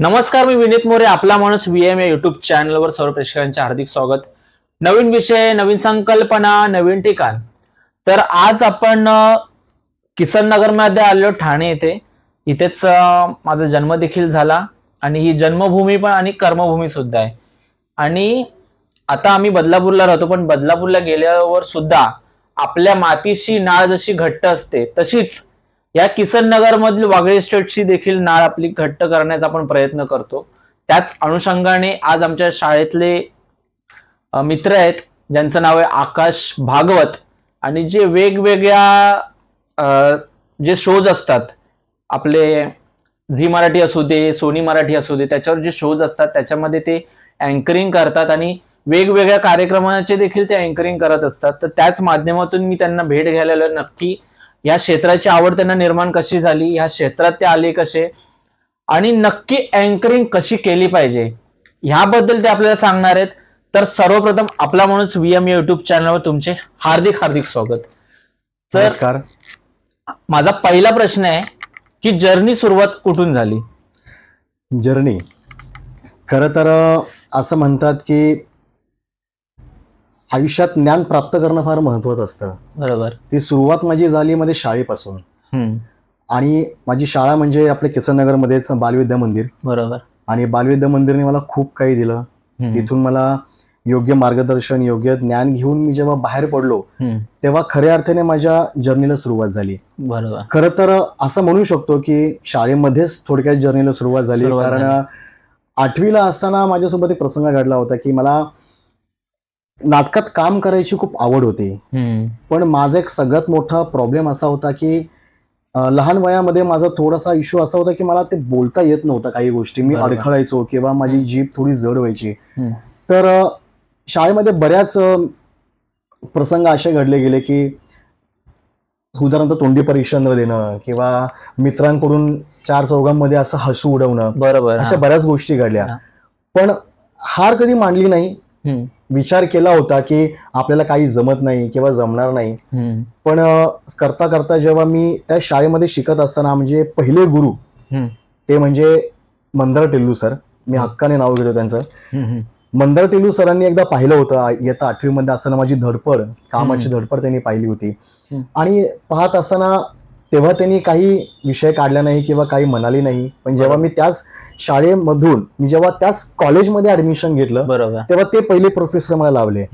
नमस्कार मी विनीत मोरे आपला माणूस व्हीएम या युट्यूब चॅनलवर सर्व प्रेक्षकांचे हार्दिक स्वागत. नवीन विषय नवीन संकल्पना नवीन ठिकाण. तर आज आपण किसन नगरमध्ये आलो ठाणे येथे. इथेच माझा जन्म देखील झाला आणि ही जन्मभूमी पण आणि कर्मभूमी सुद्धा आहे. आणि आता आम्ही बदलापूरला राहतो पण बदलापूरला गेल्यावर सुद्धा आपल्या मातीशी नाळ जशी घट्ट असते तशीच या किसन नगर मधील वागळे स्टेटची देखील नाळ आपली घट्ट करण्याचा आपण प्रयत्न करतो. त्याच अनुषंगाने आज आमच्या शाळेतले मित्र आहेत ज्यांचं नाव आहे आकाश भागवत आणि जे वेगवेगळ्या जे शोज असतात आपले झी मराठी असू दे सोनी मराठी असू दे त्याच्यावर जे शोज असतात त्याच्यामध्ये ते अँकरिंग करतात आणि वेगवेगळ्या कार्यक्रमाचे देखील ते अँकरिंग करत असतात. तर त्याच माध्यमातून मी त्यांना भेट घ्यायला नक्की या क्षेत्राची आवड त्यांना निर्माण कशी झाली? ह्या क्षेत्रात ते आले कसे? आणि नक्की अँकरिंग कशी केली पाहिजे? ह्याबद्दल ते आपल्याला सांगणार आहेत. तर सर्वप्रथम आपला माणूस व्हीएम युट्यूब चॅनलवर तुमचे हार्दिक हार्दिक स्वागत. तर नमस्कार. माझा पहिला प्रश्न आहे की जर्नी सुरुवात कुठून झाली? जर्नी खरं तर असं म्हणतात की आयुष्यात ज्ञान प्राप्त करणं फार महत्वाचं असतं. बरोबर. ती सुरुवात माझी झाली मध्ये शाळेपासून. हम्म. आणि माझी शाळा म्हणजे आपल्या किसननगरमध्येच बालविद्या मंदिर. बरोबर. आणि बालविद्या मंदिरने मला खूप काही दिलं. हम्म. तिथून मला योग्य मार्गदर्शन योग्य ज्ञान घेऊन मी जेव्हा बाहेर पडलो हम्म. तेव्हा खऱ्या अर्थाने माझ्या जर्नीला सुरुवात झाली. बरोबर. खरं तर असं म्हणू शकतो की शाळेमध्येच थोडक्यात जर्नीला सुरुवात झाली. सुरुवात कारण झाली. आठवीला असताना माझ्यासोबत एक प्रसंग घडला होता की मला नाटकात काम करायची खूप आवड होती. पण माझा एक सगळ्यात मोठा प्रॉब्लेम असा होता की लहान वयामध्ये माझा थोडासा इश्यू असा होता की मला ते बोलता येत नव्हतं काही गोष्टी मी. अडखळायचो किंवा माझी जीभ थोडी जड व्हायची. तर शाळेमध्ये बऱ्याच प्रसंग असे घडले गेले की उदाहरणार्थ तोंडी परीक्षा न देणं किंवा मित्रांकडून चार चौघांमध्ये असं हसू उडवणं बरोबर अशा. बऱ्याच गोष्टी घडल्या. पण हार कधी मांडली नाही. विचार केला होता की आपल्याला काही जमत नाही किंवा जमणार नाही. पण करता करता जेव्हा मी त्या शाळेमध्ये शिकत असताना म्हणजे पहिले गुरु. ते म्हणजे मंदार टिल्लू सर मी हक्काने नाव घेतो त्यांचं. मंदार टिल्लू सरांनी एकदा पाहिलं होतं इयत्ता आठवीमध्ये असताना माझी धडपड कामाची धडपड त्यांनी पाहिली होती. आणि पाहत असताना तेव्हा त्यांनी काही विषय काढला नाही किंवा काही म्हणाले नाही. पण जेव्हा मी त्याच शाळेमधून मी जेव्हा त्याच कॉलेजमध्ये ऍडमिशन घेतलं बरोबर. तेव्हा ते पहिले प्रोफेसर मला लावले.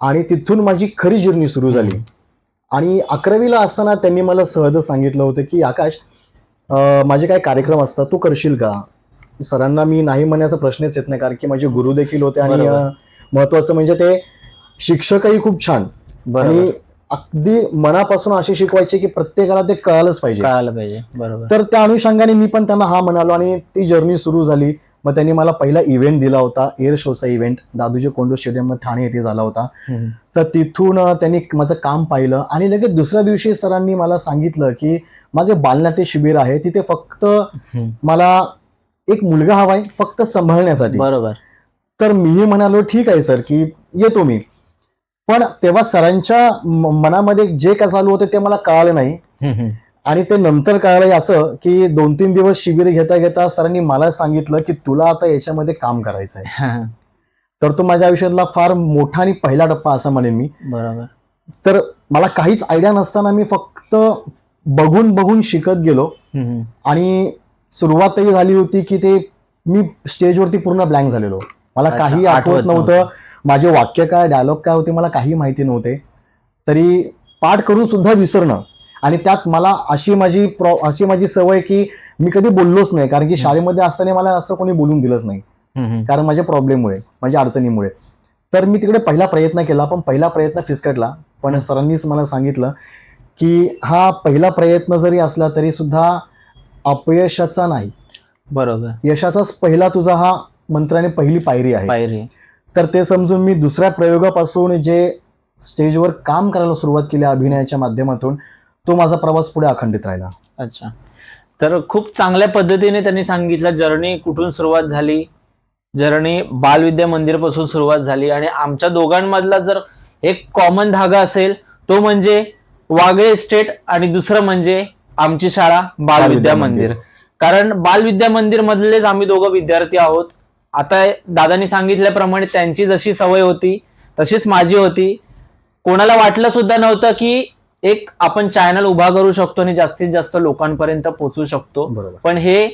आणि तिथून माझी खरी जर्नी सुरू झाली. आणि अकरावीला असताना त्यांनी मला सहज सांगितलं होतं की आकाश माझे काय कार्यक्रम असतात तू करशील का? सरांना मी नाही म्हणण्याचा प्रश्नच येत नाही कारण की माझे गुरु देखील होते आणि महत्वाचं म्हणजे ते शिक्षकही खूप छान. आणि अगदी मनापासून असे शिकवायचे की प्रत्येकाला ते कळालंच पाहिजे. कळायला पाहिजे. बरोबर. तर त्या अनुषंगाने मी पण त्यांना हा म्हणालो आणि ती जर्नी सुरू झाली. मग त्यांनी मला पहिला इव्हेंट दिला होता एअर शोचा इव्हेंट दादूजी कोंडो स्टेडियम ठाणे येथे झाला होता. तर तिथून त्यांनी माझं काम पाहिलं आणि लगेच दुसऱ्या दिवशी सरांनी मला सांगितलं की माझे बालनाट्य शिबिर आहे तिथे फक्त. मला एक मुलगा हवाय फक्त सांभाळण्यासाठी. बरोबर. तर मीही म्हणालो ठीक आहे सर की येतो मी. पण तेव्हा सरांच्या मनामध्ये जे काय चालू होते ते मला कळालं नाही. आणि ते नंतर कळालं असं की दोन तीन दिवस शिबिर घेता घेता सरांनी मला सांगितलं की तुला आता याच्यामध्ये काम करायचं आहे. तर तो माझ्या आयुष्यातला फार मोठा आणि पहिला टप्पा असा म्हणेन मी बरोबर तर मला काहीच आयडिया नसताना मी फक्त बघून बघून शिकत गेलो. आणि सुरुवातही झाली होती की ते मी स्टेजवरती पूर्ण ब्लँक झालेलो मला काही आठवत नव्हतं. माझे वाक्य काय डायलॉग काय होते मला काही माहिती नव्हते. तरी पाठ करून सुद्धा विसरणं. आणि त्यात मला अशी माझी प्रॉ अशी माझी सवय की मी कधी बोललोच नाही कारण की शाळेमध्ये असताना मला असं कोणी बोलून दिलंच नाही. कारण माझ्या प्रॉब्लेममुळे माझ्या अडचणीमुळे. तर मी तिकडे पहिला प्रयत्न केला पण पहिला प्रयत्न फिसकटला. पण सरांनीच मला सांगितलं की हा पहिला प्रयत्न जरी असला तरी सुद्धा अपयशाचा नाही. बरोबर. यशाचाच पहिला तुझा हा मंत्राने पहिली पायरी आहे. पायरी. तर ते समजून मी दुसऱ्या प्रयोगापासून जे स्टेजवर काम करायला सुरुवात केली अभिनयाच्या माध्यमातून तो माझा प्रवास पुढे अखंडित राहिला. अच्छा. तर खूप चांगल्या पद्धतीने त्यांनी सांगितलं जर्नी कुठून सुरुवात झाली? जर्नी बालविद्या मंदिरपासून सुरुवात झाली. आणि आमच्या दोघांमधला जर एक कॉमन धागा असेल तो म्हणजे वागळे स्टेट आणि दुसरं म्हणजे आमची शाळा बालविद्या मंदिर. कारण बालविद्या मंदिर मधलेच आम्ही दोघं विद्यार्थी आहोत. आता दादानी सांगितल्याप्रमाणे त्यांची जशी सवय होती तशीच माझी होती. कोणाला वाटलं सुद्धा नव्हतं की एक आपण चॅनल उभा करू शकतो आणि जास्तीत जास्त लोकांपर्यंत पोहोचू शकतो. बरोबर. पण हे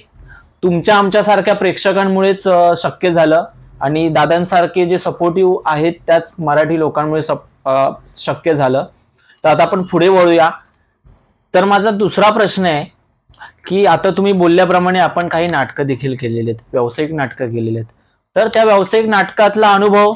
तुमच्या आमच्यासारख्या प्रेक्षकांमुळेच शक्य झालं आणि दादांसारखे जे सपोर्टिव्ह आहेत त्याच मराठी लोकांमुळे शक्य झालं. तर आता आपण पुढे वळूया. तर माझा दुसरा प्रश्न आहे की आता तुम्ही बोलल्याप्रमाणे आपण काही नाटकं देखील केलेली आहेत व्यावसायिक नाटकं केलेली आहेत तर त्या व्यावसायिक नाटकातला अनुभव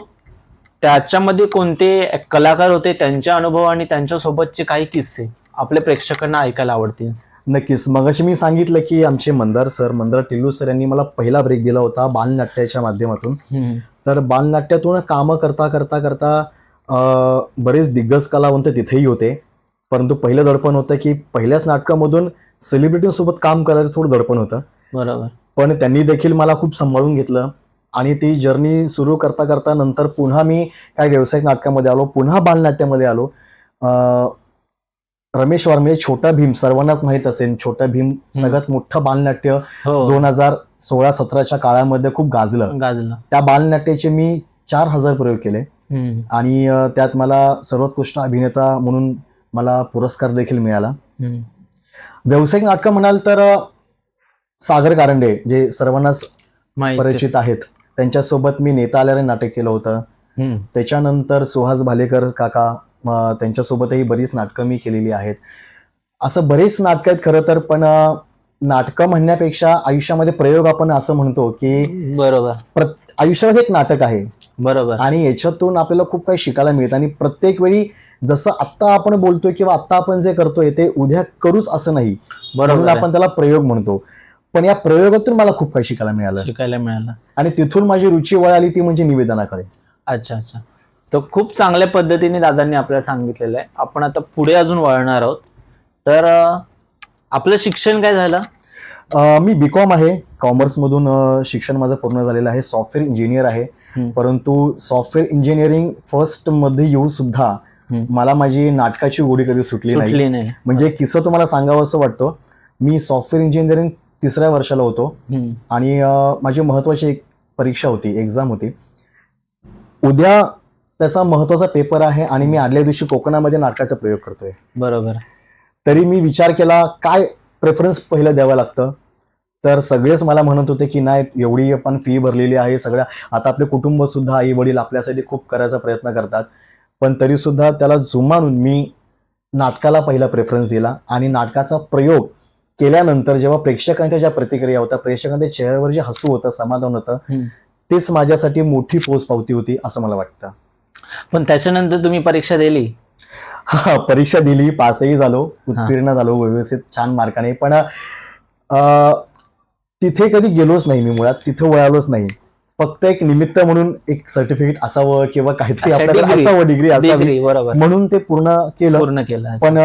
त्याच्यामध्ये कोणते कलाकार होते त्यांचे अनुभव आणि त्यांच्यासोबतचे काही किस्से आपल्या प्रेक्षकांना ऐकायला आवडतील. नक्कीच. मगाशी मी सांगितलं की आमचे मंदार सर मंदार टिल्लू सर यांनी मला पहिला ब्रेक दिला होता बालनाट्याच्या माध्यमातून. तर बालनाट्यातून कामं करता करता करता बरेच दिग्गज कलावंत तिथेही होते. परंतु पहिलं दडपण होतं की पहिल्याच नाटकामधून सेलिब्रिटींसोबत काम करायचं थोडं दडपण होतं. बरोबर. पण त्यांनी देखील मला खूप सांभाळून घेतलं आणि ती जर्नी सुरू करता करता नंतर पुन्हा मी काय व्यावसायिक नाटकामध्ये आलो पुन्हा बालनाट्यामध्ये आलो. रमेश वारमे छोटा भीम सर्वांनाच माहीत असेल छोटा भीम सगळ्यात मोठं बालनाट्य हो. दोन हजार सोळा सतराच्या काळामध्ये खूप गाजलं. गाजलं. त्या बालनाट्याचे मी चार हजार प्रयोग केले. आणि त्यात मला सर्वोत्कृष्ट अभिनेता म्हणून मला पुरस्कार देखील मिळाला. व्यावसायिक नाटकं म्हणाल तर सागर कारंडे जे सर्वांनाच परिचित आहेत त्यांच्यासोबत मी नेता आल्याने नाटक केलं होतं. त्याच्यानंतर सुहास भालेकर काका त्यांच्यासोबतही बरीच नाटकं मी केलेली आहेत. असं बरेच नाटकं आहेत खरं तर पण नाटकं म्हणण्यापेक्षा आयुष्यामध्ये प्रयोग आपण असं म्हणतो की बरोबर. आयुष्यामध्ये एक नाटक आहे. बरोबर. आणि याच्यातून आपल्याला खूप काही शिकायला मिळतं. आणि प्रत्येक वेळी जसं आत्ता आपण बोलतोय किंवा आत्ता आपण जे करतोय ते उद्या करूच असं नाही. म्हणून बरोबर. आपण त्याला प्रयोग म्हणतो. पण या प्रयोगातून मला खूप काही शिकायला मिळालं. शिकायला मिळालं. आणि तिथून माझी रुची वळाली ती म्हणजे निवेदनाकडे. अच्छा अच्छा. तर खूप चांगल्या पद्धतीने दादांनी आपल्याला सांगितलेलं आहे. आपण आता पुढे अजून वळणार आहोत. तर आपलं शिक्षण काय झालं? मी बी कॉम आहे. कॉमर्समधून शिक्षण माझं पूर्ण झालेलं आहे. सॉफ्टवेअर इंजिनियर आहे. परंतु सॉफ्टवेअर इंजिनिअरिंग फर्स्टमध्ये येऊन सुद्धा. मला माझी नाटकाची गोडी कधी सुटली नाही. म्हणजे किस्सा तुम्हाला सांगावं असं वाटतं मी सॉफ्टवेअर इंजिनिअरिंग तिसऱ्या वर्षाला होतो. आणि माझी महत्वाची एक परीक्षा होती एक्झाम होती. उद्या त्याचा महत्त्वाचा पेपर आहे आणि मी आदल्या दिवशी कोकणामध्ये नाटकाचा प्रयोग करतोय. बरोबर. तरी मी विचार केला काय प्रेफरन्स पहिलं द्यावं लागतं. तर सगळेच मला म्हणत होते की नाही एवढी आपण फी भरलेली आहे सगळ्या. आता आपले कुटुंब सुद्धा आई वडील आपल्यासाठी खूप करायचा प्रयत्न करतात. पण तरी सुद्धा त्याला जुमानून मी नाटकाला पहिला प्रेफरन्स दिला आणि नाटकाचा प्रयोग केल्यानंतर जेव्हा प्रेक्षकांच्या ज्या प्रतिक्रिया होत्या प्रेक्षकांच्या चेहऱ्यावर जे हसू होतं समाधान होतं. तेच माझ्यासाठी मोठी पोच पावती होती असं मला वाटतं. पण त्याच्यानंतर तुम्ही परीक्षा दिली? परीक्षा दिली पासही झालो उत्तीर्ण झालो व्यवस्थित छान मार्काने पण तिथे कधी गेलोच नाही मी मुळात तिथे वळालोच नाही. फक्त एक निमित्त म्हणून एक सर्टिफिकेट असावं किंवा काहीतरी आपल्याकडे. असावं डिग्री असावी म्हणून ते पूर्ण केलं. पूर्ण केलं पण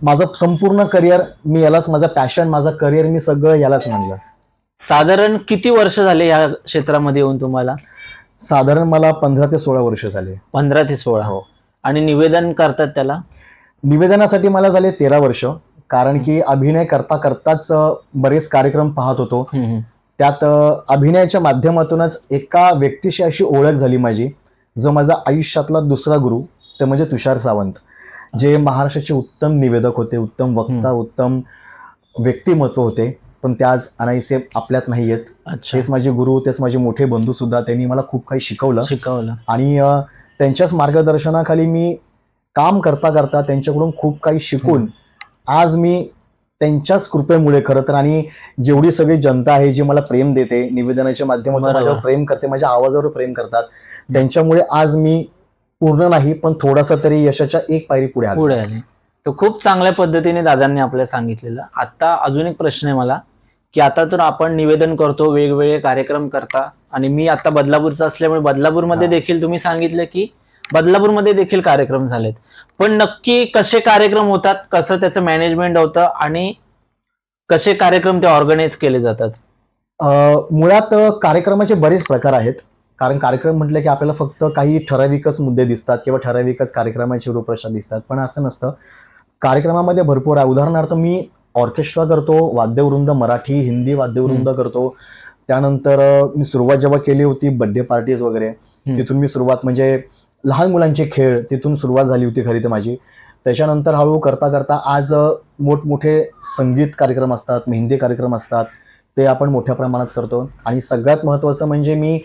माझं संपूर्ण करिअर मी यालाच माझं पॅशन माझं करिअर मी सगळं यालाच म्हणलं साधारण किती वर्ष झाले या क्षेत्रामध्ये येऊन तुम्हाला? साधारण मला पंधरा ते सोळा वर्ष झाले. पंधरा ते सोळा. हो. आणि निवेदन करतात त्याला? निवेदनासाठी मला झाले तेरा वर्ष. कारण की अभिनय करता करताच बरेच कार्यक्रम पाहत होतो. त्यात अभिनयाच्या माध्यमातूनच एका व्यक्तीशी अशी ओळख झाली माझी जो माझा आयुष्यातला दुसरा गुरु ते म्हणजे तुषार सावंत. जे महाराष्ट्राचे उत्तम निवेदक होते उत्तम वक्ता. उत्तम व्यक्तिमत्व होते. पण ते आज अनाईसे आपल्यात नाही आहेत हेच माझे गुरु तेच माझे मोठे बंधू सुद्धा त्यांनी मला खूप काही शिकवलं. शिकवलं. आणि त्यांच्याच मार्गदर्शनाखाली मी काम करता करता त्यांच्याकडून खूप काही शिकून आज मी त्यांच्याच कृपेमुळे खरं तर आणि जेवढी सगळी जनता आहे जी मला प्रेम देते निवेदनाच्या माध्यमातून. माझ्यावर प्रेम करते माझ्या आवाजावर प्रेम करतात त्यांच्यामुळे आज मी पूर्ण नाही पण थोडासा तरी यशाच्या एक पायरी पुढे पुढे आले. तर खूप चांगल्या पद्धतीने दादांनी आपल्याला सांगितलेलं. आता अजून एक प्रश्न आहे मला. की आता तर आपण निवेदन करतो वेगवेगळे कार्यक्रम करता आणि मी आता बदलापूरचा असल्यामुळे बदलापूरमध्ये. देखील तुम्ही सांगितलं की बदलापूरमध्ये देखील कार्यक्रम झालेत. पण नक्की कसे कार्यक्रम होतात कसं त्याचं मॅनेजमेंट होतं आणि कसे कार्यक्रम ते ऑर्गनाईज केले जातात? अ, मुळात कार्यक्रमाचे बरेच प्रकार आहेत. कारण कार्यक्रम म्हटलं की आपल्याला फक्त काही ठराविकच मुद्दे दिसतात किंवा ठराविकच कार्यक्रमाची रूपरेषा दिसतात. पण असं नसतं. कार्यक्रमामध्ये भरपूर आहे. उदाहरणार्थ मी ऑर्केस्ट्रा करतो वाद्यवृंद मराठी हिंदी वाद्यवृंद करतो. त्यानंतर मी सुरुवात जेव्हा केली होती बर्थडे पार्टीज वगैरे तिथून मी सुरुवात म्हणजे लहान मुलांचे खेळ तिथून सुरुवात झाली होती खरी तर माझी. त्याच्यानंतर हळूहळू करता करता आज मोठमोठे संगीत कार्यक्रम असतात मेहंदी कार्यक्रम असतात ते आपण मोठ्या प्रमाणात करतो. आणि सगळ्यात महत्त्वाचं म्हणजे मी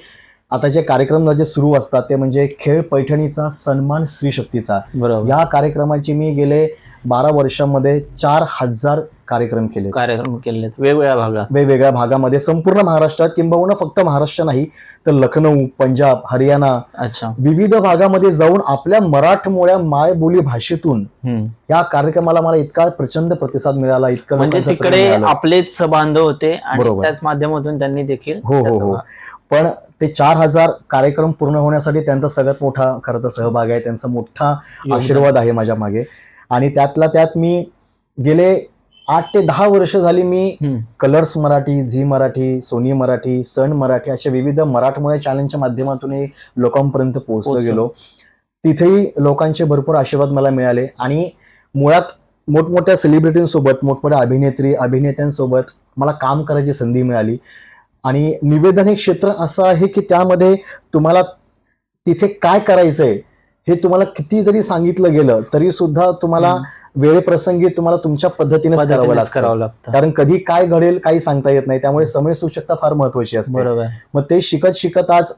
आता जे कार्यक्रम जे सुरू असतात ते म्हणजे खेळ पैठणीचा सन्मान स्त्री शक्तीचा. बरोबर. या कार्यक्रमाची मी गेले बारा वर्षांमध्ये चार हजार कार्यक्रम केले कार्यक्रम केले वेगवेगळ्या भागात. वेगवेगळ्या भागामध्ये. संपूर्ण महाराष्ट्रात किंबहुना फक्त महाराष्ट्र नाही तर लखनौ पंजाब हरियाणा अच्छा. विविध भागामध्ये जाऊन आपल्या मराठमोळ्या मायबोली भाषेतून. या कार्यक्रमाला मला इतका प्रचंड प्रतिसाद मिळाला इतकं म्हणजे तिकडे. आपलेच बांधव होते आणि बरोबर. त्याच माध्यमातून त्यांनी देखील हो हो हो. पण ते चार हजार कार्यक्रम पूर्ण होण्यासाठी त्यांचा सगळ्यात मोठा खरं तर सहभाग आहे त्यांचा मोठा. आशीर्वाद आहे माझ्या मागे आणि त्यातला त्यात मी गेले आठ ते दहा वर्ष झाली मी. Colors Marathi Zee Marathi Sony Marathi Sun Marathi अशा विविध मराठमोळ्या चॅनलच्या माध्यमातूनही लोकांपर्यंत पोहोचलो पोहोचलो. गेलो तिथेही लोकांचे भरपूर आशीर्वाद मला मिळाले आणि मुळात मोठमोठ्या सेलिब्रिटींसोबत मोठमोठ्या अभिनेत्री अभिनेत्यांसोबत मला काम करायची संधी मिळाली आणि निवेदन हे क्षेत्र असं आहे की त्यामध्ये तुम्हाला तिथे काय करायचंय हे तुम्हाला किती जरी सांगितलं गेलं तरी सुद्धा तुम्हाला वेळेप्रसंगी तुम्हाला तुमच्या पद्धतीने करावं लागतं. कारण कधी काय घडेल काही सांगता येत नाही त्यामुळे समय सूचकता फार महत्वाची असते. बरोबर. मग ते शिकत शिकत आज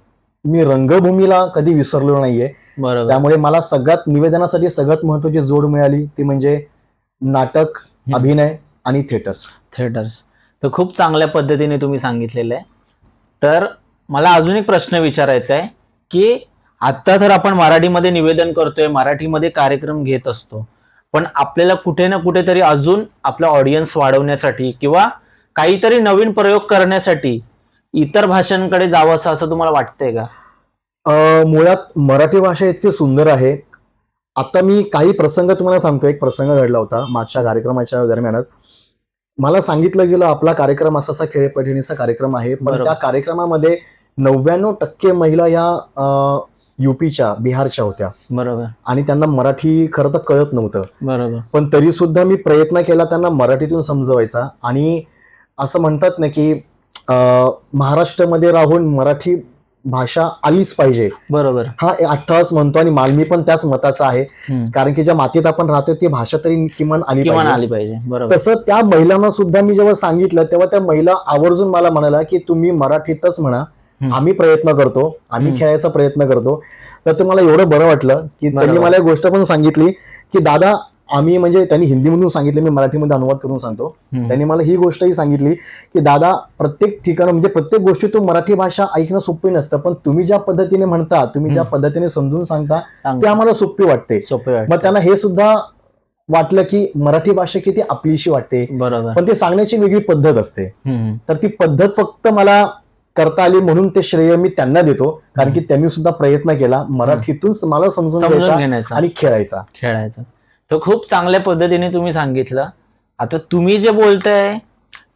मी रंगभूमीला कधी विसरलो नाहीये. त्यामुळे मला सगळ्यात निवेदनासाठी सगळ्यात महत्वाची जोड मिळाली ती म्हणजे नाटक. अभिनय आणि थिएटर्स. थिएटर्स. तर खूप चांगल्या पद्धतीने तुम्ही सांगितलेलं आहे. तर मला अजून एक प्रश्न विचारायचा आहे की आता तर आपण मराठीमध्ये निवेदन करतोय मराठीमध्ये कार्यक्रम घेत असतो पण आपल्याला कुठे ना कुठेतरी अजून आपला ऑडियन्स वाढवण्यासाठी किंवा काहीतरी नवीन प्रयोग करण्यासाठी इतर भाषांकडे जावं असं असं तुम्हाला वाटतंय का? मुळात मराठी भाषा इतकी सुंदर आहे. आता मी काही प्रसंग तुम्हाला सांगतो एक प्रसंग घडला होता मागच्या कार्यक्रमाच्या दरम्यानच. मला सांगितलं गेलं आपला कार्यक्रम असा असा खेळ पैठणीचा कार्यक्रम आहे. पण. त्या कार्यक्रमामध्ये नव्याण्णव टक्के महिला या युपीच्या बिहारच्या होत्या. बरोबर. आणि त्यांना मराठी खरं तर कळत नव्हतं. बरोबर. पण तरी सुद्धा मी प्रयत्न केला त्यांना मराठीतून समजवायचा. आणि असं म्हणतात ना की महाराष्ट्रामध्ये राहून मराठी भाषा आलीच पाहिजे बरोबर हा अठ्ठास म्हणतो आणि मालमी पण त्याच मताचा आहे. कारण की ज्या मातीत आपण राहतो ती भाषा तरी किमान आली आली पाहिजे बरोबर तसं त्या महिलांना सुद्धा मी जेव्हा सांगितलं तेव्हा त्या महिला आवर्जून मला म्हणाला की तुम्ही मराठीतच म्हणा. आम्ही प्रयत्न करतो आम्ही. खेळायचा प्रयत्न करतो तर तुम्हाला एवढं बरं वाटलं की त्यांनी. मला एक गोष्ट पण सांगितली की दादा आम्ही म्हणजे त्यांनी हिंदीमधून सांगितलं मी मराठीमध्ये अनुवाद करून सांगतो. त्यांनी मला ही गोष्टही सांगितली की दादा प्रत्येक ठिकाण म्हणजे प्रत्येक गोष्टीतून मराठी भाषा ऐकणं सोपी नसतं पण तुम्ही ज्या पद्धतीने म्हणता तुम्ही ज्या. पद्धतीने समजून सांगता सांग. ते आम्हाला सोपी वाटते. मग. त्यांना हे सुद्धा वाटलं की मराठी भाषा किती आपलीशी वाटते. बरोबर. पण ते सांगण्याची वेगळी पद्धत असते. तर ती पद्धत फक्त मला करता आली म्हणून ते श्रेय मी त्यांना देतो. कारण की त्यांनी सुद्धा प्रयत्न केला मराठीतून मला समजून घ्यायचा आणि खेळायचा. खेळायचं. तर खूप चांगल्या पद्धतीने तुम्ही सांगितलं. आता तुम्ही जे बोलताय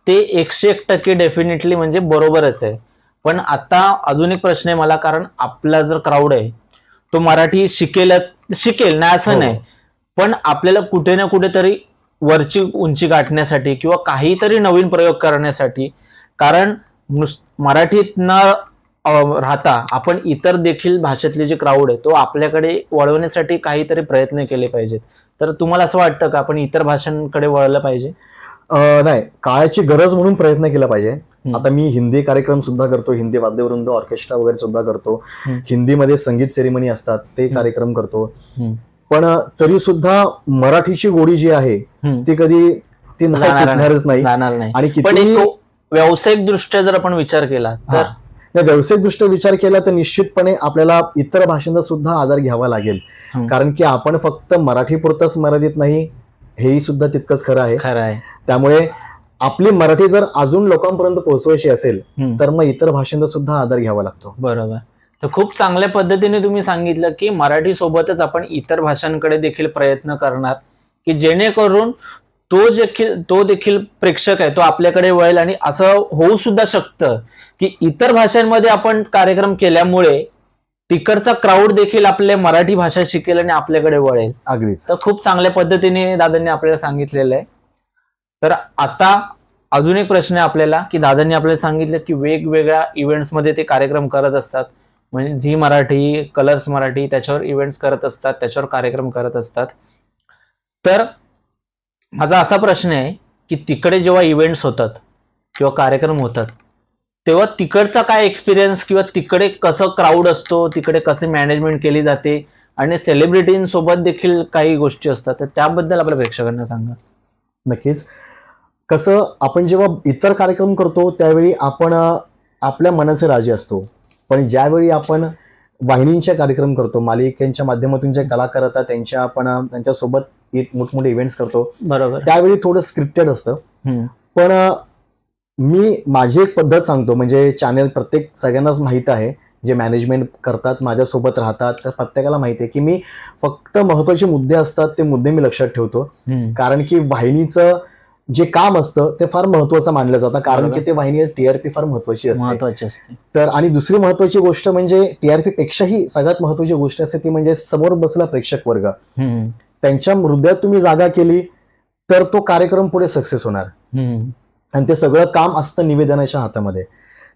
ते एकशे एक टक्के डेफिनेटली म्हणजे बरोबरच आहे. पण आता अजून एक प्रश्न आहे मला कारण आपला जर क्राऊड आहे तो मराठी शिकेलच शिकेल नाही असं हो. नाही. पण आपल्याला कुठे ना कुठेतरी वरची उंची गाठण्यासाठी किंवा काहीतरी नवीन प्रयोग करण्यासाठी कारण नुस मराठीत न अं, राहता. आपण इतर देखील भाषेतले जे क्राऊड आहे तो आपल्याकडे वळवण्यासाठी काहीतरी प्रयत्न केले पाहिजेत. तर तुम्हाला असं वाटतं का? आपण इतर भाषांकडे वळलं पाहिजे? नाही. काळाची गरज म्हणून प्रयत्न केला पाहिजे. आता मी हिंदी कार्यक्रम सुद्धा करतो हिंदी वाद्यवृंद ऑर्केस्ट्रा वगैरे सुद्धा करतो. हिंदीमध्ये संगीत सेरेमनी असतात ते. कार्यक्रम करतो. पण तरी सुद्धा मराठीची गोडी जी आहे. ती कधी ती नाही आणि किती व्यावसायिक दृष्ट्या जर आपण विचार केला तर व्यावसायिक दृष्ट्या विचार केला तर निश्चितपणे आपल्याला इतर भाषांचा सुद्धा आधार घ्यावा लागेल. हम्म. कारण की आपण फक्त मराठी पुरतच मर्यादित नाही हेही सुद्धा तितकंच खरं आहे. खरं आहे. त्यामुळे आपली मराठी जर अजून लोकांपर्यंत पोहोचवायची असेल. तर मग इतर भाषांचा सुद्धा आधार घ्यावा लागतो. बरोबर. तर खूप चांगल्या पद्धतीने तुम्ही सांगितलं की मराठी सोबतच आपण इतर भाषांकडे देखील प्रयत्न करणार की जेणेकरून तो देखील तो देखील प्रेक्षक आहे तो आपल्याकडे वळेल आणि असं होऊ सुद्धा शकतं की इतर भाषांमध्ये आपण कार्यक्रम केल्यामुळे तिकडचा क्राऊड देखील आपल्या मराठी भाषा शिकेल आणि आपल्याकडे वळेल. अगदीच. तर खूप चांगल्या पद्धतीने दादांनी आपल्याला सांगितलेलं आहे. तर आता अजून एक प्रश्न आहे आपल्याला की दादांनी आपल्याला सांगितलं की वेगवेगळ्या इव्हेंट्समध्ये ते कार्यक्रम करत असतात. म्हणजे झी मराठी कलर्स मराठी त्याच्यावर इव्हेंट्स करत असतात त्याच्यावर कार्यक्रम करत असतात. तर माझा असा प्रश्न आहे की तिकडे जेव्हा इव्हेंट्स होतात किंवा कार्यक्रम होतात तेव्हा तिकडचा काय एक्सपिरियन्स किंवा तिकडे कसं क्राऊड असतो तिकडे कसे मॅनेजमेंट केली जाते आणि सेलिब्रिटींसोबत देखील काही गोष्टी असतात तर त्याबद्दल आपल्या प्रेक्षकांना सांगा. नक्कीच. कसं आपण जेव्हा इतर कार्यक्रम करतो त्यावेळी आपण आपल्या मनाचे राजे असतो. पण ज्यावेळी आपण वाहिनींचे कार्यक्रम करतो मालिकांच्या माध्यमातून जे कलाकार येतात त्यांच्या आपण त्यांच्यासोबत मोठमोठे इव्हेंट्स करतो. बरोबर. त्यावेळी थोडं स्क्रिप्टेड असतं. पण मी माझी एक पद्धत सांगतो म्हणजे चॅनल प्रत्येक सगळ्यांनाच माहीत आहे. जे मॅनेजमेंट करतात माझ्यासोबत राहतात तर प्रत्येकाला माहिती आहे की मी फक्त महत्त्वाचे मुद्दे असतात ते मुद्दे मी लक्षात ठेवतो. कारण की वाहिनीचं जे काम असतं ते फार महत्वाचं मानलं जातं. कारण. की ते वाहिनी टीआरपी फार महत्वाची असते. महत्त्वाचे असते. तर आणि दुसरी महत्वाची गोष्ट म्हणजे टीआरपी पेक्षाही सगळ्यात महत्वाची गोष्ट असते ती म्हणजे समोर बसला प्रेक्षक वर्ग. त्यांच्या हृदयात तुम्ही जागा केली तर तो कार्यक्रम पुढे सक्सेस होणार. आणि ते सगळं काम असतं निवेदनाच्या हातामध्ये.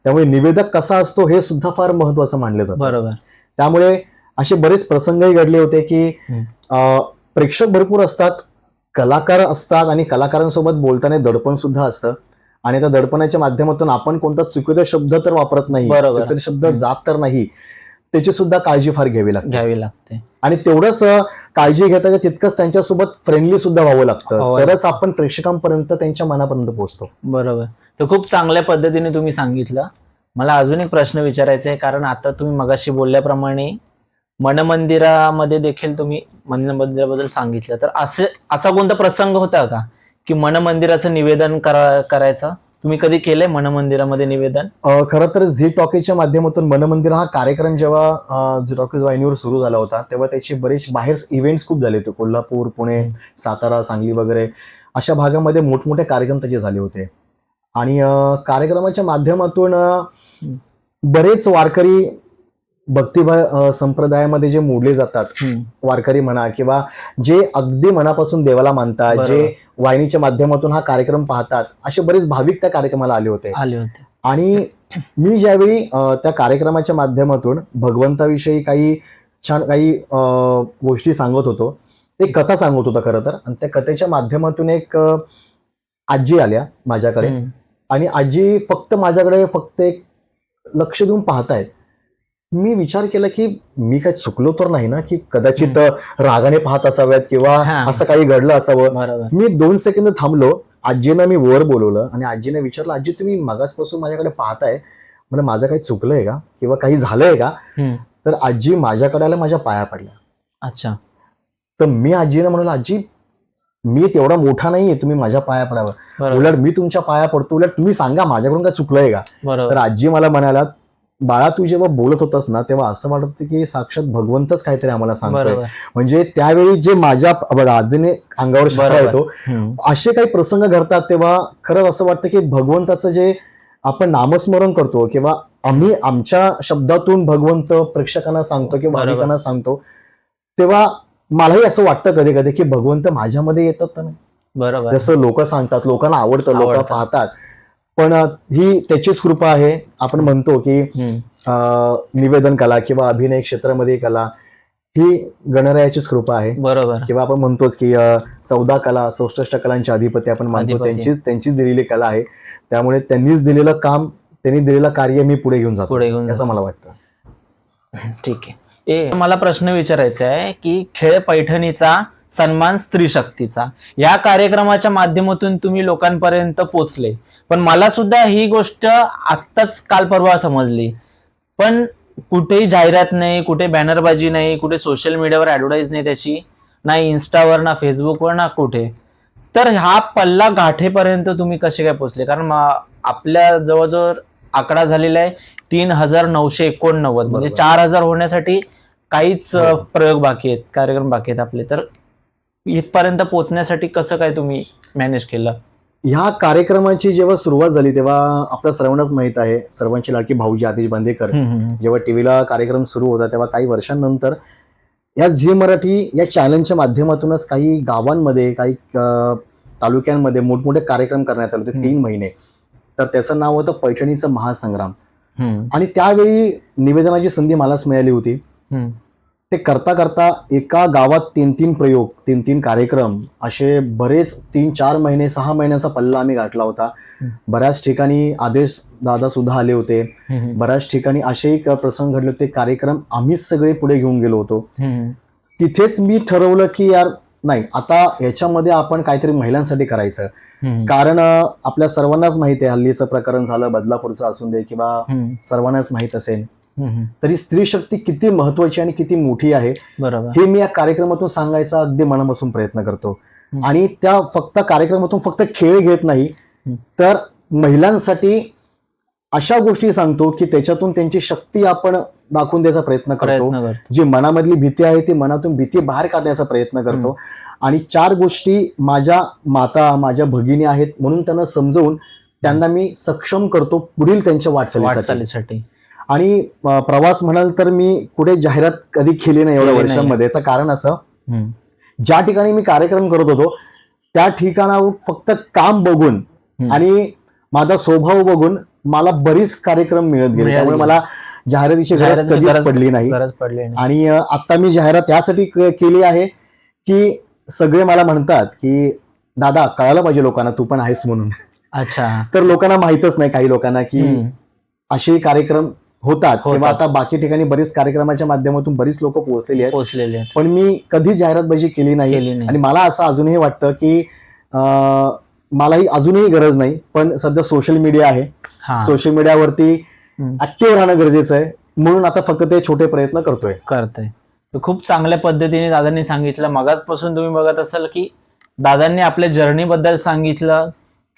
त्यामुळे निवेदक कसा असतो हे सुद्धा फार महत्वाचं मानलं जातं. बरोबर. त्यामुळे असे बरेच प्रसंगही घडले होते की प्रेक्षक भरपूर असतात कलाकार असतात आणि कलाकारांसोबत बोलताना दडपण सुद्धा असतं. आणि त्या दडपणाच्या माध्यमातून आपण कोणता चुकीचा शब्द तर वापरत नाही. चुकीचा शब्द. जात तर नाही त्याची सुद्धा काळजी फार घ्यावी लागते. घ्यावी लागते. आणि तेवढंच काळजी घेता की तितकंच त्यांच्यासोबत फ्रेंडली सुद्धा व्हावं लागतं. तरच आपण प्रेक्षकांपर्यंत त्यांच्या मनापर्यंत पोहोचतो. बरोबर. तर खूप चांगल्या पद्धतीने तुम्ही सांगितलं. मला अजून एक प्रश्न विचारायचा आहे कारण आता तुम्ही मगाशी बोलल्याप्रमाणे मनमंदिरामध्ये देखील तुम्ही मनमंदिराबद्दल सांगितलं. तर असे असा कोणता प्रसंग होता का? की मनमंदिराचं निवेदन करा करायचं? तुम्ही कधी केलंय मनमंदिरामध्ये निवेदन? खरं तर झी टॉकीजच्या माध्यमातून मनमंदिर हा कार्यक्रम जेव्हा झी टॉकीज वाहिनीवर सुरू झाला होता तेव्हा त्याचे बरेच बाहेर इव्हेंट्स खूप झाले होते. कोल्हापूर पुणे सातारा सांगली वगैरे अशा भागामध्ये मोठमोठे कार्यक्रम त्याचे झाले होते. आणि कार्यक्रमाच्या माध्यमातून बरेच वारकरी भक्तिभाव संप्रदायामध्ये जे मोडले जातात वारकरी म्हणा किंवा जे अगदी मनापासून देवाला मानतात. जे वाहिनीच्या माध्यमातून हा कार्यक्रम पाहतात असे बरेच भाविक त्या कार्यक्रमाला आले होते. आले होते. आणि मी ज्यावेळी त्या कार्यक्रमाच्या माध्यमातून भगवंताविषयी काही छान काही गोष्टी सांगत होतो ते कथा सांगत होता खरं तर. आणि त्या कथेच्या माध्यमातून एक आजी आल्या माझ्याकडे. आणि आजी फक्त माझ्याकडे फक्त एक लक्ष देऊन पाहतायत. मी विचार केला की मी काय चुकलो तर नाही ना की कदाचित रागाने पाहत असाव्यात किंवा. असं काही घडलं असावं. मी दोन सेकंद थांबलो आजीनं मी वर बोलवलं आणि आजीने विचारलं आजी तुम्ही मगाचपासून माझ्याकडे पाहताय म्हणजे माझं काही चुकलंय का? किंवा काही झालंय का. तर आजी माझ्याकडे आल्या माझ्या पाया पडल्या. अच्छा. तर मी आजीने म्हणाल आजी मी तेवढा मोठा नाहीये तुम्ही माझ्या पाया पडावं. उलट मी तुमच्या पाया पडतो उलट तुम्ही सांगा माझ्याकडून काय चुकलंय का? तर आजी मला म्हणाला बाळा तू जेव्हा बोलत होतास ना तेव्हा असं वाटत होतं की साक्षात भगवंतच काहीतरी आम्हाला सांगतोय म्हणजे त्यावेळी जे माझ्या आजीने अंगावर शाळा. येतो. असे काही प्रसंग घडतात तेव्हा खरंच असं वाटतं की भगवंताचं जे आपण नामस्मरण करतो किंवा आम्ही आमच्या शब्दातून भगवंत प्रेक्षकांना सांगतो किंवा. भाविकांना सांगतो तेव्हा मलाही असं वाटतं कधी कधी की भगवंत माझ्यामध्ये येतात तर नाही बरोबर जसं लोक सांगतात लोकांना आवडतं लोक. पाहतात पण ही त्याचीच कृपा आहे. आपण म्हणतो की निवेदन कला किंवा अभिनय क्षेत्रामध्ये कला ही गणरायाचीच कृपा आहे. बरोबर. किंवा आपण म्हणतोच की चौदा कला चौसष्ट कलांचे अधिपती आपण मानतो. त्यांचीच त्यांचीच दिलेली कला आहे. त्यामुळे त्यांनीच दिलेलं काम त्यांनी दिलेलं कार्य मी पुढे घेऊन जातो. पुढे घेऊन असं मला वाटतं. ठीक आहे. ए मला प्रश्न विचारायचा आहे की खेळ पैठणीचा सन्मान स्त्री शक्तीचा. या कार्यक्रमाच्या माध्यमातून तुम्ही लोकांपर्यंत पोचले. पण मला सुद्धा ही गोष्ट आत्ताच काल परवा समजली. पण कुठेही जाहिरात नाही कुठे बॅनरबाजी नाही कुठे सोशल मीडियावर ऍडव्हर्टाईज नाही त्याची ना इन्स्टावर ना फेसबुकवर ना कुठे. तर हा पल्ला गाठेपर्यंत तुम्ही कसे काय पोचले कारण आपल्या जवळजवळ आकडा झालेला आहे तीन हजार नऊशे एकोणनव्वद म्हणजे. चार हजार होण्यासाठी काहीच. प्रयोग बाकी आहेत कार्यक्रम बाकी आहेत आपले. तर इथपर्यंत पोहोचण्यासाठी कसं काय तुम्ही मॅनेज केलं? ह्या कार्यक्रमाची जेव्हा सुरुवात झाली तेव्हा आपल्या सर्वांनाच माहीत आहे सर्वांची लाडकी भाऊजी आतिश बांदेकर. जेव्हा टीव्हीला कार्यक्रम सुरू होता तेव्हा काही वर्षांनंतर या झी मराठी या चॅनलच्या माध्यमातूनच काही गावांमध्ये काही तालुक्यांमध्ये मोठमोठे कार्यक्रम करण्यात आले होते. तीन महिने. तर त्याचं नाव होतं पैठणीचं महासंग्राम. आणि त्यावेळी निवेदनाची संधी मलाच मिळाली होती. ते करता करता एका गावात तीन तीन प्रयोग तीन तीन कार्यक्रम असे बरेच तीन चार महिने सहा महिन्याचा पल्ला आम्ही गाठला होता. बऱ्याच ठिकाणी आदेश दादा सुद्धा आले होते. बऱ्याच ठिकाणी असेही प्रसंग घडले होते. कार्यक्रम आम्हीच सगळे पुढे घेऊन गेलो होतो. तिथेच मी ठरवलं की यार नाही आता याच्यामध्ये आपण काहीतरी महिलांसाठी करायचं. कारण आपल्या सर्वांनाच माहिती आहे हल्लीचं प्रकरण झालं बदलापूरचं असून दे किंवा सर्वांनाच माहीत असेल. तरी स्त्री शक्ती किती महत्वाची आणि किती मोठी आहे हे मी या कार्यक्रमातून सांगायचा अगदी मनापासून प्रयत्न करतो. आणि त्या फक्त कार्यक्रमातून फक्त खेळ घेत नाही. तर महिलांसाठी अशा गोष्टी सांगतो की त्याच्यातून त्यांची शक्ती आपण दाखवून द्यायचा प्रयत्न करतो. जी मनामधली भीती आहे ती मनातून भीती बाहेर काढण्याचा प्रयत्न करतो. आणि चार गोष्टी माझ्या माता माझ्या भगिनी आहेत म्हणून त्यांना समजवून त्यांना मी सक्षम करतो पुढील त्यांच्या वाटचालीसाठी. आणि प्रवास म्हणाल तर मी कुठे जाहिरात कधी केली नाही एवढ्या. वर्षांमध्ये. याचं कारण असं ज्या ठिकाणी मी कार्यक्रम करत होतो त्या ठिकाणावर फक्त काम बघून. आणि माझा स्वभाव बघून मला बरीच कार्यक्रम मिळत गेले. त्यामुळे मला जाहिरातीची गरज कधीच गरज- पडली नाही. आणि आता मी जाहिरात यासाठी केली आहे की सगळे मला म्हणतात की दादा कळायला पाहिजे लोकांना तू पण आहेस म्हणून. अच्छा. तर लोकांना माहितच नाही काही लोकांना की असे कार्यक्रम होतात. किंवा. आता बाकी ठिकाणी बरीच कार्यक्रमाच्या माध्यमातून बरीच लोक पोहोचलेली आहेत. पोचलेले आहेत. पण मी कधी जाहिरातबाजी केली नाही केली नाही. आणि मला असं अजूनही वाटतं की अं, मलाही अजूनही गरज नाही पण सध्या सोशल मीडिया आहे. हा. सोशल मीडियावरती हम्म. ऍक्टिव्ह राहणं गरजेचं आहे. म्हणून आता फक्त ते छोटे प्रयत्न करतोय. करतंय. तर खूप चांगल्या पद्धतीने दादांनी सांगितलं. मगाचपासून तुम्ही बघत असाल की दादांनी आपल्या जर्नी बद्दल सांगितलं.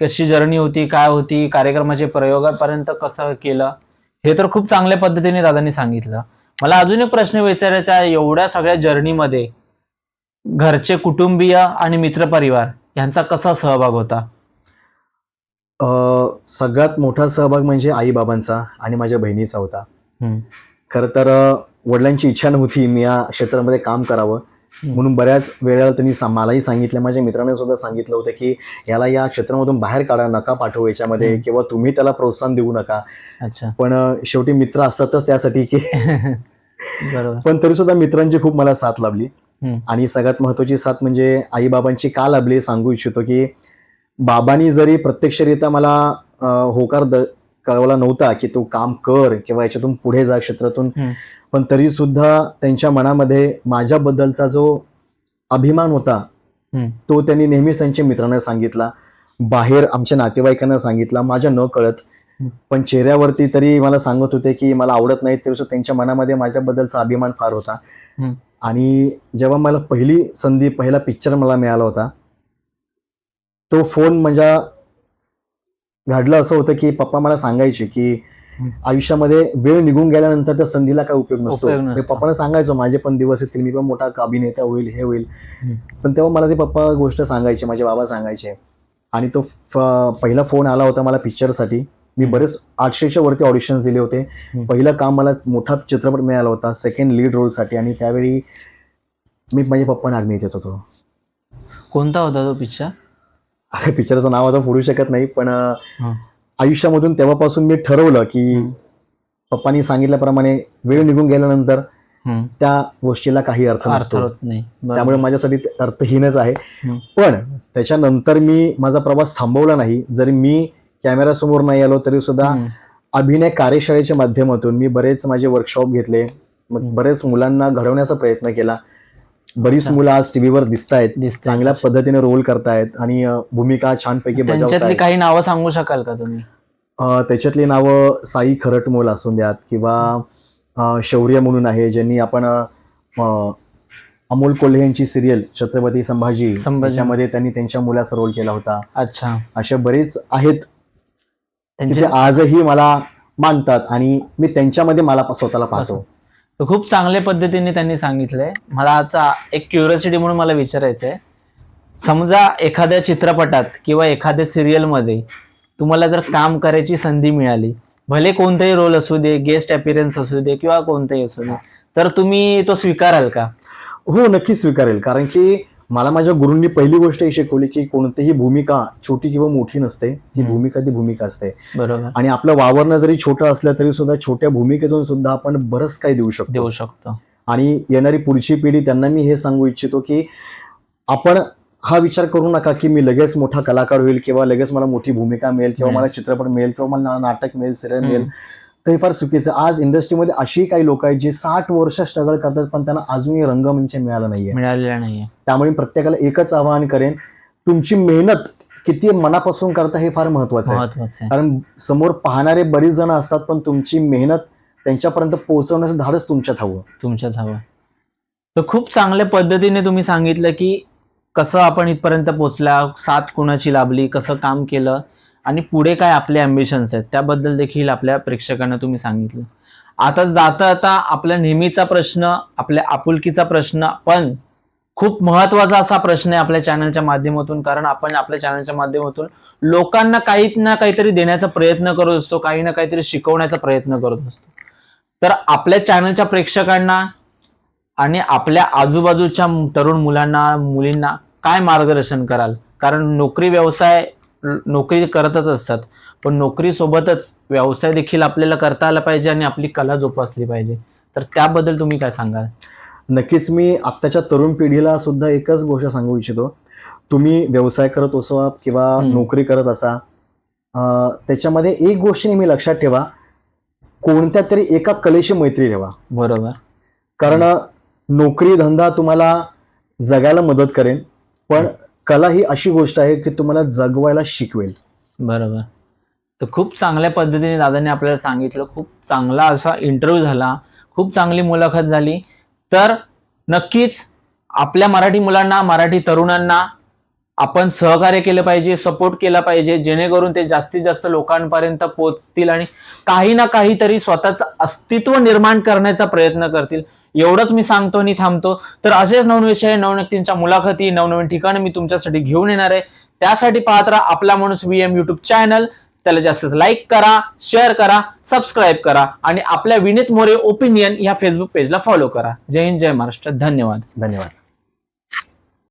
कशी जर्नी होती काय होती कार्यक्रमाचे प्रयोगापर्यंत कसं केलं. हे तर खूप चांगल्या पद्धतीने दादांनी सांगितलं. मला अजून एक प्रश्न विचारायचा आहे एवढ्या सगळ्या जर्नीमध्ये घरचे कुटुंबीय आणि मित्रपरिवार यांचा कसा सहभाग होता? अं, सगळ्यात मोठा सहभाग म्हणजे आई बाबांचा आणि माझ्या बहिणीचा होता. हम्म, खरं तर वडिलांची इच्छा नव्हती मी या क्षेत्रामध्ये काम करावं. म्हणून बऱ्याच वेळेला त्यांनी सा- मलाही सांगितलं माझ्या मित्रांनी सुद्धा सांगितलं होतं की याला या क्षेत्रामधून बाहेर काढा नका पाठवू याच्यामध्ये. किंवा तुम्ही त्याला प्रोत्साहन देऊ नका. अच्छा. पण शेवटी मित्र असतातच त्यासाठी की बरोबर. पण तरी सुद्धा मित्रांची खूप मला साथ लाभली. आणि सगळ्यात महत्वाची साथ म्हणजे आई बाबांची का लाभली सांगू इच्छितो की बाबांनी जरी प्रत्यक्षरित्या मला होकार द कळवला नव्हता की तू काम कर किंवा याच्यातून पुढे जा क्षेत्रातून. पण तरी सुद्धा त्यांच्या मनामध्ये माझ्याबद्दलचा जो अभिमान होता. तो त्यांनी नेहमीच त्यांच्या मित्रांना सांगितला बाहेर आमच्या नातेवाईकांना सांगितला माझ्या न कळत. पण चेहऱ्यावरती तरी मला सांगत होते की मला आवडत नाही तरी सुद्धा त्यांच्या मनामध्ये माझ्याबद्दलचा अभिमान फार होता. आणि जेव्हा मला पहिली संधी पहिला पिक्चर मला मिळाला होता तो फोन माझ्या घडलं असं होतं की पप्पा मला सांगायचे की. आयुष्यामध्ये वेळ निघून गेल्यानंतर त्या संधीला काय उपयोग नसतो. पप्पांना सांगायचो माझे पण दिवस येतील मी पण मोठा अभिनेता होईल हे होईल. पण तेव्हा मला ते पप्पा गोष्ट सांगायचे माझे बाबा सांगायचे आणि तो पहिला फोन आला होता मला पिक्चरसाठी मी. बरेच आठशेच्या वरती ऑडिशन्स दिले होते. पहिलं काम मला मोठा चित्रपट मिळाला होता सेकंड लीड रोलसाठी आणि त्यावेळी मी माझ्या पप्पांना अग्नी देत होतो कोणता होता तो पिक्चर आता पिक्चरचं नाव आता फोडू शकत नाही पण. आयुष्यामधून तेव्हापासून मी ठरवलं की. पप्पांनी सांगितल्याप्रमाणे वेळ निघून गेल्यानंतर त्या गोष्टीला काही अर्थ नसतो. त्यामुळे माझ्यासाठी अर्थहीनच आहे. पण त्याच्यानंतर मी माझा प्रवास थांबवला नाही जरी मी कॅमेऱ्यासमोर नाही आलो तरी सुद्धा. अभिनय कार्यशाळेच्या माध्यमातून मी बरेच माझे वर्कशॉप घेतले मग. बरेच मुलांना घडवण्याचा प्रयत्न केला बरीच. मुलं आज टीव्हीवर दिसत आहेत. चांगल्या पद्धतीने रोल करतायत आणि भूमिका छानपैकी बजावत त्यांच्यातली आहेत काही नावं सांगू शकाल का तुम्ही? त्याच्यातली नावं साई खरटमोल असून द्यात किंवा शौर्य म्हणून आहे ज्यांनी आपण अमोल कोल्हे यांची सिरियल छत्रपती संभाजी संभाजी. त्याच्यामध्ये त्यांनी त्यांच्या मुलाचा रोल केला होता. अच्छा. असे बरेच आहेत. ते आजही मला मानतात आणि मी त्यांच्यामध्ये मला स्वतःला पाहतो. तर खूप चांगल्या पद्धतीने त्यांनी सांगितलंय. मला आता एक क्युरियोसिटी म्हणून मला विचारायचंय. समजा एखाद्या चित्रपटात किंवा एखाद्या सिरियलमध्ये तुम्हाला जर काम करायची संधी मिळाली भले कोणताही रोल असू दे गेस्ट अपिअरन्स असू दे किंवा कोणताही असू दे तर तुम्ही तो स्वीकाराल का? हो नक्की स्वीकारेल. कारण की मला माझ्या गुरूंनी पहिली गोष्ट ही शिकवली की कोणतीही भूमिका छोटी किंवा मोठी नसते ती. भूमिका ती भूमिका असते बरोबर आणि आपलं वावरणं जरी छोटं असलं तरी सुद्धा छोट्या भूमिकेतून सुद्धा आपण बरंच काही देऊ शकतो देऊ शकतो आणि येणारी पुढची पिढी त्यांना मी हे सांगू इच्छितो की आपण हा विचार करू नका की मी लगेच मोठा कलाकार होईल किंवा लगेच मला मोठी भूमिका मिळेल किंवा. मला चित्रपट मिळेल किंवा मला नाटक मिळेल सिरियल मिळेल. तर हे फार चुकीचं. आज इंडस्ट्रीमध्ये अशी काही लोक आहेत जे साठ वर्ष स्ट्रगल करतात पण त्यांना अजूनही रंगमंच मिळाला नाहीये. मिळालेला नाहीये. त्यामुळे प्रत्येकाला एकच आवाहन करेन तुमची मेहनत किती मनापासून करता हे फार महत्वाचं आहे. महत्वाचं आहे. कारण समोर पाहणारे बरीच जण असतात पण तुमची मेहनत त्यांच्यापर्यंत पोहोचवण्याचं धाडच तुमच्यात हवं. तुमच्यात हवं. तर खूप चांगल्या पद्धतीने तुम्ही सांगितलं की कसं आपण इथपर्यंत पोहोचला साथ कुणाची लाभली कसं काम केलं. आणि पुढे काय आपले ॲम्बिशन्स आहेत त्याबद्दल देखील आपल्या प्रेक्षकांना तुम्ही सांगितलं. आता जाता आता आपला नेहमीचा प्रश्न आपल्या आपुलकीचा प्रश्न पण खूप महत्त्वाचा असा प्रश्न आहे आपल्या चॅनलच्या माध्यमातून कारण आपण आपल्या चॅनलच्या माध्यमातून लोकांना काही ना काहीतरी देण्याचा प्रयत्न करत असतो काही ना काहीतरी शिकवण्याचा प्रयत्न करत असतो. तर आपल्या चॅनलच्या प्रेक्षकांना आणि आपल्या आजूबाजूच्या तरुण मुलांना मुलींना काय मार्गदर्शन कराल? कारण नोकरी व्यवसाय नोकरी करतच असतात. पण नोकरी सोबतच व्यवसाय देखील आपल्याला करता आला पाहिजे आणि आपली कला जोपासली पाहिजे. तर त्याबद्दल तुम्ही काय सांगाल? नक्कीच मी आत्ताच्या तरुण पिढीला सुद्धा एकच गोष्ट सांगू इच्छितो. तुम्ही व्यवसाय करत असो किंवा. नोकरी करत असा अं, त्याच्यामध्ये एक गोष्ट नेहमी लक्षात ठेवा. कोणत्या तरी एका कलेशी मैत्री ठेवा. बरोबर. कारण नोकरी धंदा तुम्हाला जगायला मदत करेन. पण कला ही अशी गोष्ट आहे की तुम्हाला जगवायला शिकवेल. बरोबर. तर खूप चांगल्या पद्धतीने दादांनी आपल्याला सांगितलं खूप चांगला असा इंटरव्ह्यू झाला खूप चांगली मुलाखत झाली. तर नक्कीच आपल्या मराठी मुलांना मराठी तरुणांना आपण सहकार्य केलं पाहिजे सपोर्ट केला पाहिजे जेणेकरून ते जास्तीत जास्त लोकांपर्यंत पोहोचतील आणि काही ना काहीतरी स्वतःचं अस्तित्व निर्माण करण्याचा प्रयत्न करतील. एवढंच मी सांगतो आणि थांबतो. तर असेच नवनविषय विषय नवनक्तींच्या मुलाखती नवनवीन ठिकाणी मी तुमच्यासाठी घेऊन येणार आहे. त्यासाठी पाहत राहा आपला माणूस व्ही एम युट्यूब चॅनल त्याला जास्तीत लाईक करा शेअर करा सबस्क्राईब करा आणि आपल्या विनीत मोरे ओपिनियन या फेसबुक पेजला फॉलो करा. जय हिंद जय महाराष्ट्र. धन्यवाद. धन्यवाद.